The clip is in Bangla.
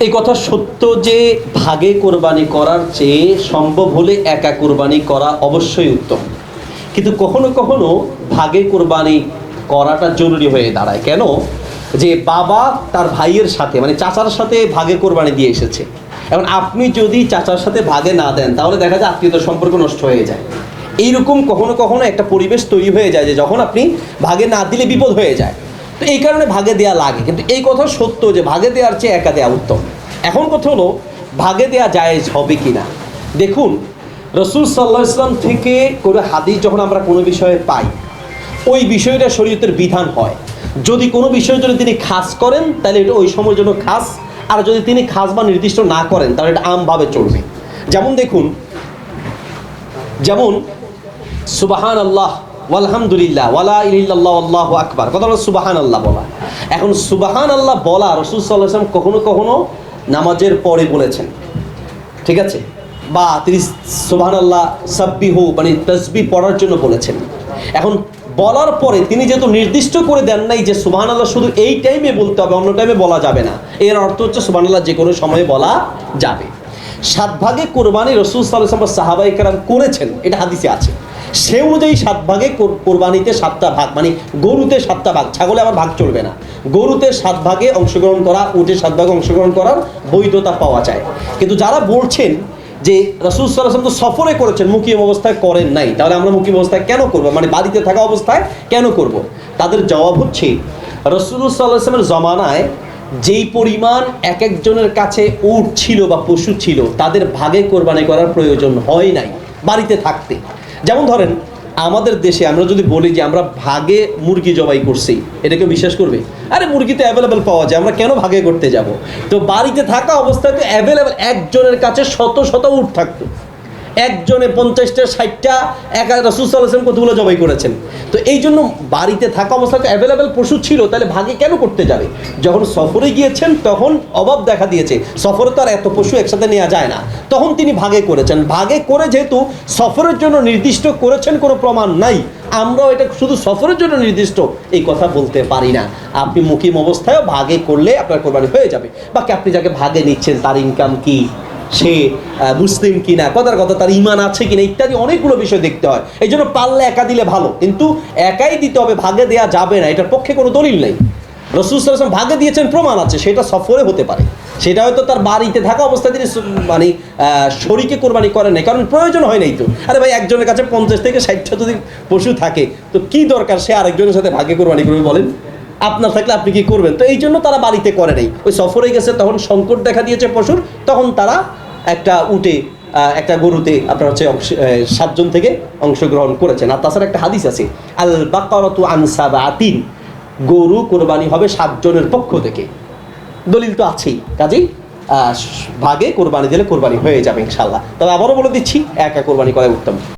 এই কথা সত্য যে ভাগে কোরবানি করার চেয়ে সম্ভব হলে একা কোরবানি করা অবশ্যই উত্তম। কিন্তু কখনো কখনো ভাগে কোরবানি করাটা জরুরি হয়ে দাঁড়ায়। কেন? যে বাবা তার ভাইয়ের সাথে মানে চাচার সাথে ভাগে কোরবানি দিয়ে এসেছে। এখন আপনি যদি চাচার সাথে ভাগে না দেন, তাহলে দেখা যায় আত্মীয়তার সম্পর্ক নষ্ট হয়ে যায়। এইরকম কখনো কখনো একটা পরিবেশ তৈরি হয়ে যায় যে যখন আপনি ভাগে না দিলে বিপদ হয়ে যায়। তো এই কারণে ভাগে দেয়া লাগে। কিন্তু এই কথা সত্য যে ভাগে দেওয়ার চেয়ে একা দেওয়া উত্তম। এখন কথা হলো, ভাগে দেওয়া জায়েজ হবে কি না দেখুন, রসুল সাল্লাহ ইসলাম থেকে কোনো হাদিস যখন আমরা কোনো বিষয়ে পাই, ওই বিষয়টা শরীয়তের বিধান হয়। যদি কোনো বিষয়ের জন্য তিনি খাস করেন, তাহলে এটা ওই সময়ের জন্য খাস। আর যদি তিনি খাস বা নির্দিষ্ট না করেন, তাহলে এটা আমভাবে চলবে। যেমন দেখুন, যেমন সুবাহান আল্লাহ আলহামদুলিল্লাহ ওয়ালা ইল্লাল্লাহ আল্লাহ আকবার। কথা হলো সুবাহান আল্লাহ বলা। এখন সুবাহান আল্লাহ বলা রসুল সাল্লাম কখনো কখনো নামাজের পরে বলেছেন। ঠিক আছে? বা তিনি সুবাহান আল্লাহ সাব্বিহু মানে তসবি পড়ার জন্য বলেছেন। এখন বলার পরে তিনি যেহেতু নির্দিষ্ট করে দেন নাই যে সুবাহান আল্লাহ শুধু এই টাইমে বলতে হবে, অন্য টাইমে বলা যাবে না। এর অর্থ হচ্ছে সুবাহান আল্লাহ যে কোনো সময়ে বলা যাবে। সাত ভাগে কোরবানি রসুল সাল্লাহ সাহাবাই কারাম করেছেন, এটা হাদিসে আছে। সে অনুযায়ী সাত ভাগে কোরবানিতে সাতটা ভাগ মানে গরুতে সাতটা ভাগ, ছাগলে আবার ভাগ চলবে না। গরুতে সাত ভাগে অংশগ্রহণ করা উঠে সাত ভাগে অংশগ্রহণ করার বৈধতা পাওয়া যায়। কিন্তু যারা বলছেন যে রসুল সাল্লাম তো সফরে করেছেন মুকিম অবস্থায় করেন নাই, তাহলে আমরা মুকিম অবস্থায় কেন করব? মানে বাড়িতে থাকা অবস্থায় কেন করব। তাদের জবাব হচ্ছে, রসুল সাল্লাহামের জমানায় যেই পরিমাণ এক একজনের কাছে উট ছিল বা পশু ছিল, তাদের ভাগে কোরবানি করার প্রয়োজন হয় নাই বাড়িতে থাকতে। যেমন ধরেন, আমাদের দেশে আমরা যদি বলি যে আমরা ভাগে মুরগি জবাই করছি, এটা কেউ বিশ্বাস করবে? আরে মুরগি তো অ্যাভেলেবেল পাওয়া যায়, আমরা কেন ভাগে করতে যাব? তো বাড়িতে থাকা অবস্থায় তো অ্যাভেলেবেল একজনের কাছে শত শত উঠ থাকতো। একজনে পঞ্চাশটা, ষাটটা, এক রসুল সাল্লাম কতগুলো জবাই করেছেন? তো এই জন্য বাড়িতে থাকা অবস্থায় অ্যাভেলেবেল পশু ছিল, তাহলে ভাগে কেন করতে যাবে? যখন সফরে গিয়েছেন, তখন অভাব দেখা দিয়েছে। সফরে তো আর এত পশু একসাথে নেওয়া যায় না। তখন তিনি ভাগে করেছেন। ভাগে করে যেহেতু সফরের জন্য নির্দিষ্ট করেছেন, কোনো প্রমাণ নাই। আমরাও এটা শুধু সফরের জন্য নির্দিষ্ট এই কথা বলতে পারি না। আপনি মুকিম অবস্থায়ও ভাগে করলে আপনার কোরবানি হয়ে যাবে। বাকি আপনি যাকে ভাগে নিচ্ছেন, তার ইনকাম কি? সে মুসলিম কিনা কথার কথা তার ইমান আছে কিনা, ইত্যাদি অনেকগুলো বিষয় দেখতে হয়। এই জন্য পারলে একা দিলে ভালো, কিন্তু একাই দিতে হবে, ভাগে দেওয়া যাবে না, এটার পক্ষে কোনো দলিল নেই। রসুল সাল্লাম ভাগে দিয়েছেন, প্রমাণ আছে, সেটা সফরে হতে পারে। সেটা হয়তো তার বাড়িতে থাকা অবস্থায় তিনি মানে শরীকে কোরবানি করেন নাই, কারণ প্রয়োজন হয় নাই তো। আরে ভাই, একজনের কাছে পঞ্চাশ থেকে ষাটটা যদি পশু থাকে, তো কি দরকার সে আরেকজনের সাথে ভাগে কোরবানি করবে বলেন? আপনার থাকলে আপনি কি করবেন? তো এই জন্য তারা বাড়িতে করে নাই। ওই সফরে গেছে, তখন সংকট দেখা দিয়েছে পশুর, তখন তারা একটা উটে একটা গরুতে আপনার হচ্ছে সাতজন থেকে অংশগ্রহণ করেছেন। আর তাছাড়া একটা হাদিস আছে আল আনসাব আতিম গরু কোরবানি হবে সাতজনের পক্ষ থেকে। দলিল তো আছেই। কাজেই ভাগে কোরবানি দিলে কোরবানি হয়ে যাবে ইনশাল্লাহ তবে আবারও বলে দিচ্ছি, একা কোরবানি করাই উত্তম।